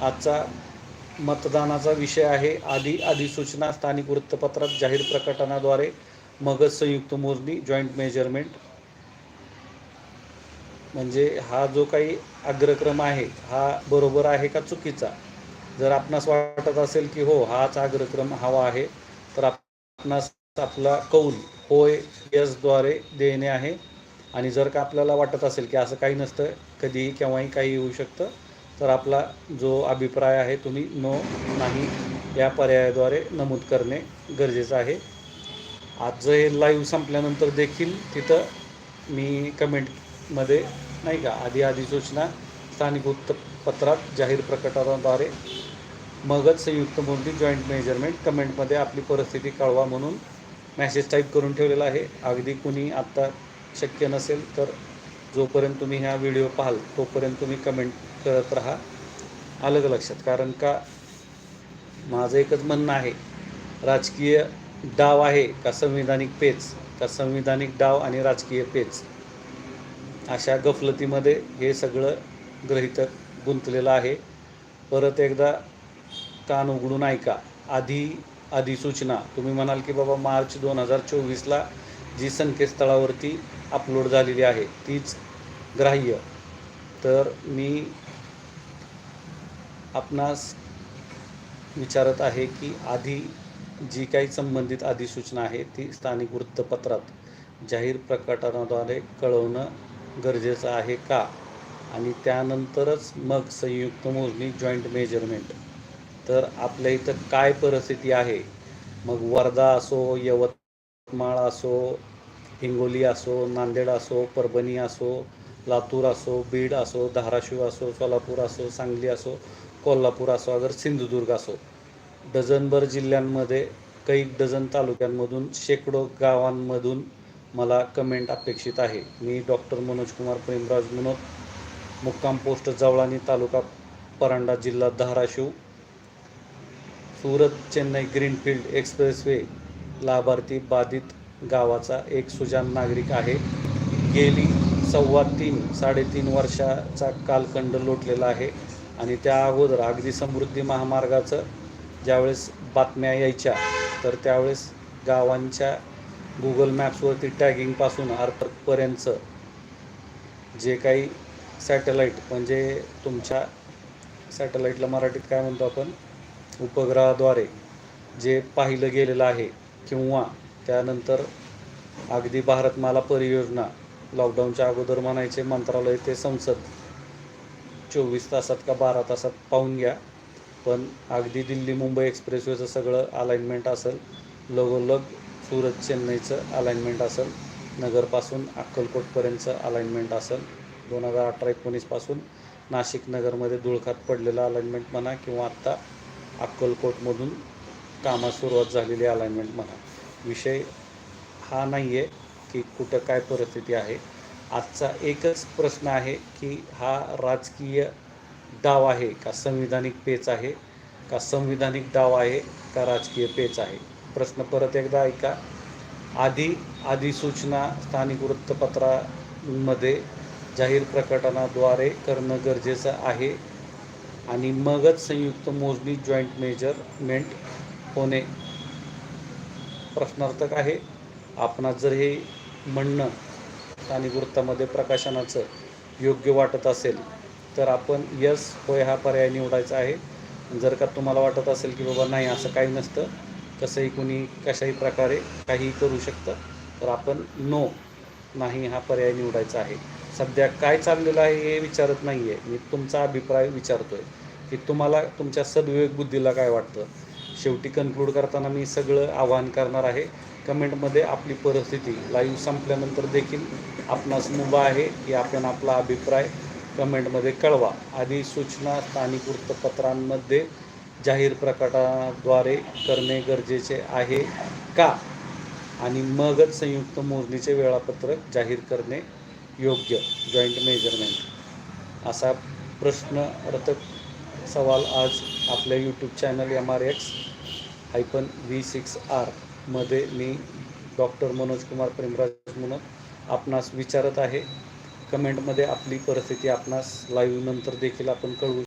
आजचा मतदानाचा विषय आहे. आधी अधिसूचना स्थानिक वृत्तपत्रात जाहीर प्रकटनाद्वारे मगज संयुक्त मोजणी जॉईंट मेजरमेंट. म्हणजे हा जो काही अग्रक्रम आहे हा बरोबर आहे का चुकीचा? जर आपणास वाटत असेल की हो हाच अग्रक्रम हवा आहे तर आपणास आपला कौल होय यसद्वारे देणे आहे. आणि जर का आपल्याला वाटत असेल की असं काही नसतं कधीही केव्हाही काही येऊ शकतं तर आपला जो अभिप्राय आहे तुम्ही नो नाही या पर्यायाद्वारे नमूद करणे गरजेचं आहे. आजचं हे लाईव्ह संपल्यानंतर देखील तिथं मी कमेंटमध्ये नाही का आधी आधी सूचना स्थानिक वृत्तपत्रात जाहीर प्रकटनाद्वारे मगच संयुक्त मोदी जॉईंट मेजरमेंट कमेंटमध्ये आपली परिस्थिती कळवा म्हणून मॅसेज टाईप करून ठेवलेला आहे. अगदी कुणी आत्ता शक्य नसेल तर जोपर्यंत तुम्ही ह्या व्हिडिओ पाहाल तोपर्यंत तुम्ही कमेंट करत राहा. आलं का लक्षात? कारण का माझं एकच म्हणणं आहे राजकीय डाव आहे का संविधानिक पेच? का संविधानिक डाव आणि राजकीय पेच? अशा गफलतीमध्ये हे सगळं ग्रहितक गुंतलेलं आहे. परत एकदा कान उघडून ऐका. आधी अधिसूचना. तुम्ही म्हणाल की बाबा मार्च दोन हजार चोवीसला जी संकेतस्थळावरती अपलोड झालेली आहे तीच ग्राह्य. तर मी आपणास विचारत आहे की आधी जी काही संबंधित अधिसूचना आहे ती स्थानिक वृत्तपत्रात जाहीर प्रकटनाद्वारे कळवणं गरजेचं आहे का? आणि त्यानंतरच मग संयुक्त मोजणी जॉईंट मेजरमेंट तर आपल्या इथं काय परिस्थिती आहे? मग वर्धा असो यवत यवतमाळ असो हिंगोली असो नांदेड असो परभणी असो लातूर असो बीड असो धाराशिव असो सोलापूर असो सांगली असो कोल्हापूर असो अगर सिंधुदुर्ग असो डझनभर जिल्ह्यांमध्ये कैक डझन तालुक्यांमधून शेकडो गावांमधून मला कमेंट अपेक्षित आहे. मी डॉक्टर मनोज कुमार प्रेमराज मनोज मुक्काम पोस्ट जवळानी तालुका परांडा जिल्हा धाराशिव सुरत चेन्नई ग्रीनफील्ड एक्सप्रेसवे लाभार्थी बाधित गावाचा एक सुजान नागरिक आहे. गेली सव्वा तीन साडेतीन वर्षाचा कालखंड लोटलेला आहे आणि त्या अगोदर अगदी समृद्धी महामार्गाचं ज्यावेळेस बातम्या यायच्या तर त्यावेळेस गावांच्या गुगल मॅप्सवरती टॅगिंगपासून अर्थपर्यंतचं जे काही सॅटेलाईट म्हणजे तुमच्या सॅटेलाईटला मराठीत काय म्हणतो आपण? उपग्रहाद्वारे जे पाहिलं गेलेलं आहे किंवा त्यानंतर अगदी भारतमाला परियोजना लॉकडाऊनच्या अगोदर म्हणायचे मंत्रालय ते संसद. चोवीस तासात का बारा तासात पाहून घ्या. पण अगदी दिल्ली मुंबई एक्सप्रेसवेचं सगळं अलाइनमेंट असेल लगोलग सुरत चेन्नईचं अलाइनमेंट असेल नगरपासून अक्कलकोटपर्यंतचं अलाइनमेंट असेल दोन हजार अठरा एकोणीसपासून नाशिक नगरमध्ये धुळखात पडलेलं अलाइनमेंट म्हणा किंवा आत्ता अक्कलकोटमधून कामास सुरुवात झालेली अलाइनमेंट म्हणा. विषय हा नाही आहे की कुठं काय परिस्थिती आहे. आजचा एकच प्रश्न आहे की हा राजकीय डाव आहे का संविधानिक पेच आहे का संविधानिक डाव आहे का राजकीय पेच आहे? प्रश्न परत एकदा ऐका. आधी अधिसूचना स्थानिक वृत्तपत्रामध्ये जाहीर प्रकटनाद्वारे करणं गरजेचं आहे. आणि मगच संयुक्त मोजणी जॉईंट मेजरमेंट होणे प्रश्नार्थक आहे. आपणास जर हे म्हणणं स्थानिक वृत्तामध्ये प्रकाशनाचं योग्य वाटत असेल तर आपण यस होय हा पर्याय निवडायचा आहे. जर का तुम्हाला वाटत असेल की बाबा नाही असं काही नसतं कसंही कुणी कशाही प्रकारे काहीही करू शकतं तर आपण नो नाही हा पर्याय निवडायचा आहे. सध्या काय चाललेलं आहे हे विचारत नाही आहे मी तुमचा अभिप्राय विचारतो आहे की तुम्हाला तुमच्या सद्विवेक बुद्धीला काय वाटतं? शेवटी कन्क्लूड करताना मी सगळं आवाहन करणार आहे. कमेंटमध्ये आपली परिस्थिती लाईव्ह संपल्यानंतर देखील आपणास मुभा आहे की आपण आपला अभिप्राय कमेंटमध्ये कळवा. आधी सूचना स्थानिक वृत्तपत्रांमध्ये जाहीर प्रकटाद्वारे करणे गरजेचे आहे का? आणि मगच संयुक्त मोजणीचे वेळापत्रक जाहीर करणे योग्य. जॉईंट मेजरमेंट असा प्रश्न रथ सवाल आज आपल्या YouTube channel M R X hyphen V six आरमध्ये मी डॉक्टर मनोज कुमार प्रेमराज म्हणून आपणास विचारत आहे. कमेंटमध्ये आपली परिस्थिती आपणास लाईव्ह नंतर देखील आपण कळवू